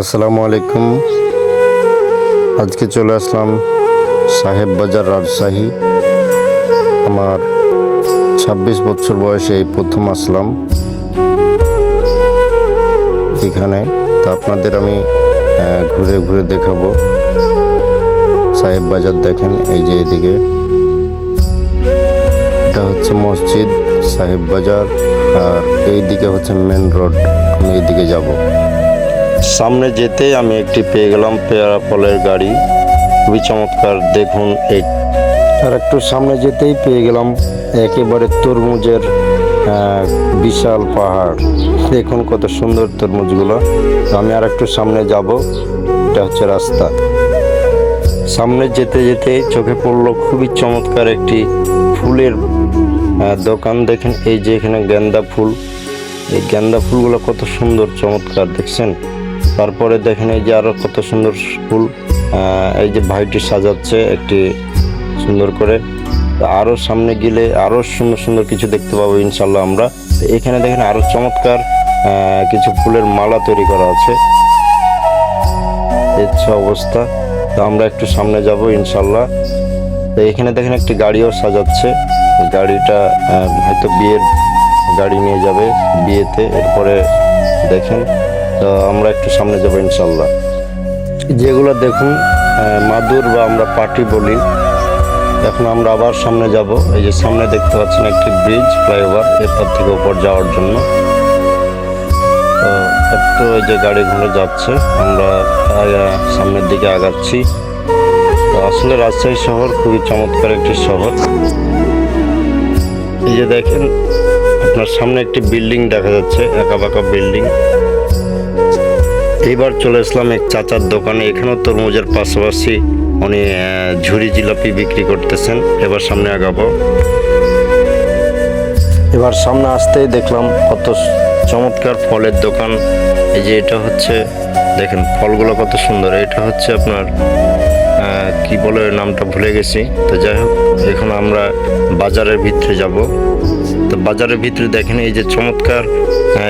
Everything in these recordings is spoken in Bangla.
আসসালামু আলাইকুম। আজকে চলে আসলাম সাহেব বাজার রাজশাহী। আমার ছাব্বিশ বছর বয়সে এই প্রথম আসলাম। এখানে তা আপনাদের আমি ঘুরে ঘুরে দেখাবো। সাহেব বাজার দেখেন, এই যে এদিকে। এটা হচ্ছে মসজিদ, সাহেব বাজার, আর এই দিকে হচ্ছে মেন রোড আমি এইদিকে যাব। সামনে যেতেই আমি একটি পেয়ে গেলাম পেয়ারা ফলের গাড়ি। খুবই চমৎকার, দেখুন এই। আর একটু সামনে যেতেই পেয়ে গেলাম একেবারে তরমুজের বিশাল পাহাড়। দেখুন কত সুন্দর তরমুজগুলো। আমি আর একটু সামনে যাব, এটা হচ্ছে রাস্তা। সামনে যেতে যেতে চোখে পড়ল খুবই চমৎকার একটি ফুলের দোকান। দেখেন এই যে এখানে গেন্দা ফুল। এই গেন্দা ফুলগুলো কত সুন্দর, চমৎকার, দেখছেন? তারপরে দেখেন এই যে আরও কত সুন্দর ফুল এই যে ভাইটি সাজাচ্ছে একটি সুন্দর করে। আরও সামনে গেলে আরও সুন্দর সুন্দর কিছু দেখতে পাবো ইনশাল্লাহ আমরা। এখানে দেখেন আরও চমৎকার কিছু ফুলের মালা তৈরি করা আছে। অবস্থা। তো আমরা একটু সামনে যাব ইনশাল্লাহ তো এখানে দেখেন একটি গাড়িও সাজাচ্ছে। গাড়িটা হয়তো বিয়ের গাড়ি নিয়ে যাবে বিয়েতে। এরপরে দেখেন তো আমরা একটু সামনে যাব ইনশাল্লাহ। যেগুলো দেখুন মাদুর বা আমরা পার্টি বলি, এখন আমরা আবার সামনে যাব। এই যে সামনে দেখতে পাচ্ছেন একটি ব্রিজ, ফ্লাইওভার, এরপর থেকে উপর যাওয়ার জন্য। তো একটু ওই যে গাড়ি ঘুরে যাচ্ছে, আমরা সামনের দিকে আগাচ্ছি। তো আসলে রাজশাহী শহর খুবই চমৎকার একটি শহর। এই যে দেখেন, আপনার সামনে একটি বিল্ডিং দেখা যাচ্ছে একা বাঁকা বিল্ডিং। এইবার চলে আসলাম এক চাচার দোকানে। এখানেও তরমুজের পাশাপাশি উনি ঝুরি জিলাপি বিক্রি করতেছেন। এবার সামনে আগাবো। এবার সামনে আসতেই দেখলাম কত চমৎকার ফলের দোকান। এই যে এটা হচ্ছে, দেখেন ফলগুলো কত সুন্দর। এটা হচ্ছে আপনার কি বলে নামটা ভুলে গেছি। তো যাই হোক, এখন আমরা বাজারের ভিতরে যাব। তো বাজারের ভিতরে দেখেন, এই যে চমৎকার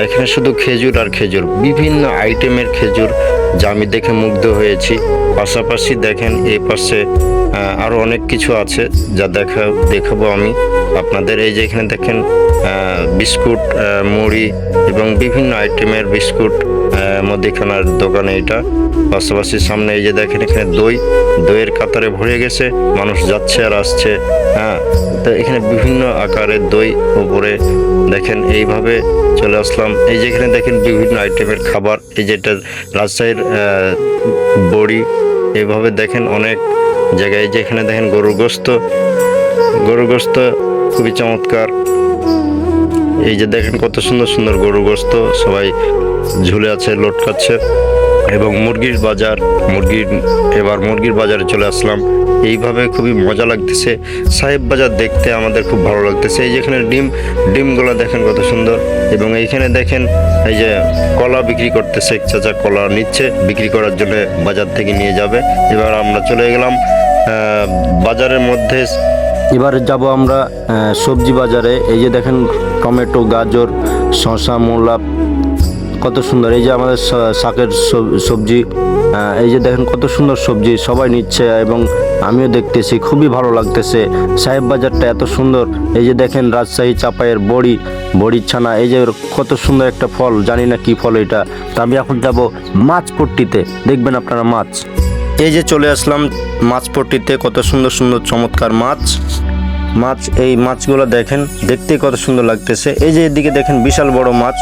এখানে শুধু খেজুর আর খেজুর, বিভিন্ন আইটেমের খেজুর যা আমি দেখে মুগ্ধ হয়েছি। পাশাপাশি দেখেন, এই পাশে আরও অনেক কিছু আছে যা দেখা, দেখাবো আমি। আপনাদের এই যে এখানে দেখেন বিস্কুট মুড়ি এবং বিভিন্ন আইটেমের বিস্কুট মুদিখানার দোকানে এটা। পাশাপাশি সামনে এই যে দেখেন, এখানে দই, দইয়ের কাতারে ভরে গেছে, মানুষ যাচ্ছে আর আসছে হ্যাঁ। তো এখানে বিভিন্ন আকারের দই উপরে দেখেন, এইভাবে চলে আসলাম। এই যে এখানে দেখেন বিভিন্ন আইটেমের খাবার, এই যেটা রাজশাহীর বড়ি, এইভাবে দেখেন অনেক জায়গায়। যেখানে দেখেন গরুর গোস্ত খুবই চমৎকার। এই যে দেখেন কত সুন্দর সুন্দর গরু গোস্ত, সবাই ঝুলে আছে লটকাচ্ছে এবং মুরগির বাজার, মুরগির, এবার মুরগির বাজারে চলে আসলাম। এইভাবে খুবই মজা লাগতেছে। সাহেব বাজার দেখতে আমাদের খুব ভালো লাগতেছে। এই যেখানে ডিম, ডিমগুলো দেখেন কত সুন্দর। এবং এইখানে দেখেন এই যে কলা বিক্রি করতেছে চাচা কলা নিচ্ছে, বিক্রি করার জন্য বাজার থেকে নিয়ে যাবে। এবার আমরা চলে গেলাম বাজারের মধ্যে এবার যাব আমরা সবজি বাজারে। এই যে দেখেন, টমেটো, গাজর, শসা, মূলা, কত সুন্দর। এই যে আমাদের শাকের সবজি এই যে দেখেন, কত সুন্দর সবজি সবাই নিচ্ছে এবং আমিও দেখতেছি, খুবই ভালো লাগতেছে। সাহেব বাজারটা এত সুন্দর। এই যে দেখেন, রাজশাহী চাপায়ের বড়ি, বড়ির ছানা, এই যে কত সুন্দর একটা ফল, জানি না কি ফল এটা। তা আমি এখন যাব মাছ পট্টিতে। দেখবেন আপনারা মাছ। এই যে চলে আসলাম মাছ পট্টিতে কত সুন্দর সুন্দর চমৎকার মাছ। মাছ, এই মাছগুলো দেখেন, দেখতে কত সুন্দর লাগতেছে। এই যে এদিকে দেখেন বিশাল বড় মাছ।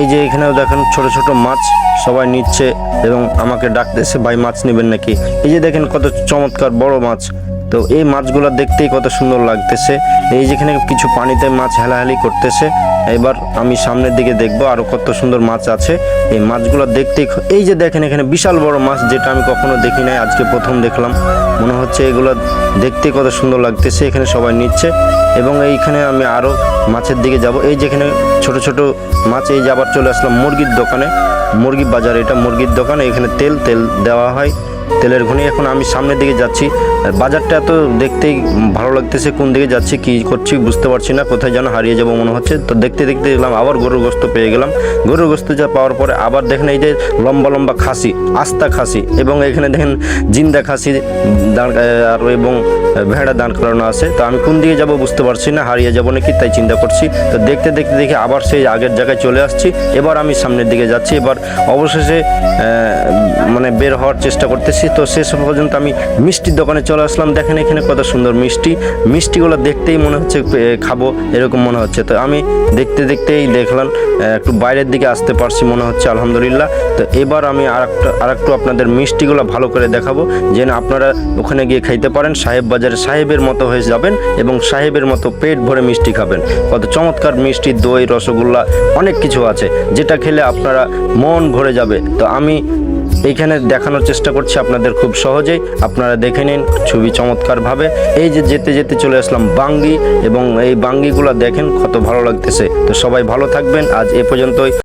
এই যে এখানেও দেখেন ছোট ছোট মাছ সবাই নিচ্ছে এবং আমাকে ডাকতেছে, ভাই, মাছ নেবেন নাকি? এই যে দেখেন কত চমৎকার বড় মাছ। তো এই মাছগুলো দেখতেই কত সুন্দর লাগতেছে। এই যেখানে কিছু পানিতে মাছ হেলাহেলি করতেছে। এবার আমি সামনের দিকে দেখব আরও কত সুন্দর মাছ আছে। এই মাছগুলো দেখতে এই যে দেখেন এখানে বিশাল বড় মাছ, যেটা আমি কখনো দেখি নাই, আজকে প্রথম দেখলাম। মনে হচ্ছে এগুলো দেখতে কত সুন্দর লাগতেছে, এখানে সবাই নিচ্ছে। এবং এইখানে আমি আরও মাছের দিকে যাব। এই যেখানে ছোট ছোট মাছ, এই যে আবার চলে আসলাম মুরগির দোকানে। মুরগি বাজার, এটা মুরগির দোকান। এখানে তেল তেল দেওয়া হয়। তেলের ঘনি। এখন আমি সামনের দিকে যাচ্ছি। বাজারটা এত দেখতেই ভালো লাগতেছে, কোন দিকে যাচ্ছি, কি করছি বুঝতে পারছি না, কোথায় যেন হারিয়ে যাব মনে হচ্ছে। তো দেখতে দেখতে দেখলাম আবার গরুর গোস্ত পেয়ে গেলাম। গরুর গোস্ত যা পাওয়ার পরে আবার দেখেন এই যে লম্বা লম্বা খাসি, আস্তা খাসি এবং এখানে দেখেন জিন্দা খাসি দাঁড় আর এবং ভেড়া দাঁড় করানো আছে। তো আমি কোন দিকে যাব বুঝতে পারছি না, হারিয়ে যাব নাকি তাই চিন্তা করছি। তো দেখতে দেখতে দেখে আবার সেই আগের জায়গায় চলে আসছি। এবার আমি সামনের দিকে যাচ্ছি। এবার অবশেষে মানে বের হওয়ার চেষ্টা করতেছি। তো শেষ পর্যন্ত আমি মিষ্টির দোকানে চলে আসলাম। দেখেন এখানে কত সুন্দর মিষ্টি। মিষ্টিগুলো দেখতেই মনে হচ্ছে খাব, এরকম মনে হচ্ছে। তো আমি দেখতে দেখতেই দেখলাম একটু বাইরের দিকে আসতে পারছি মনে হচ্ছে, আলহামদুলিল্লাহ। তো এবার আমি আর একটা আর একটু আপনাদের মিষ্টিগুলো ভালো করে দেখাবো। যেন আপনারা ওখানে গিয়ে খাইতে পারেন। সাহেব বাজারে সাহেবের মতো হয়ে যাবেন এবং সাহেবের মতো পেট ভরে মিষ্টি খাবেন। কত চমৎকার মিষ্টি, দই, রসগোল্লা, অনেক কিছু আছে। যেটা খেলে আপনারা মন ভরে যাবে। তো আমি এইখানে দেখানোর চেষ্টা করছি আপনাদের খুব সহজেই। আপনারা দেখে নিন ছবি চমৎকারভাবে। এই যে যেতে যেতে চলে আসলাম বাঙ্গি এবং এই বাঙ্গিগুলো দেখেন কত ভালো লাগতেছে। তো সবাই ভালো থাকবেন। আজ এ পর্যন্তই।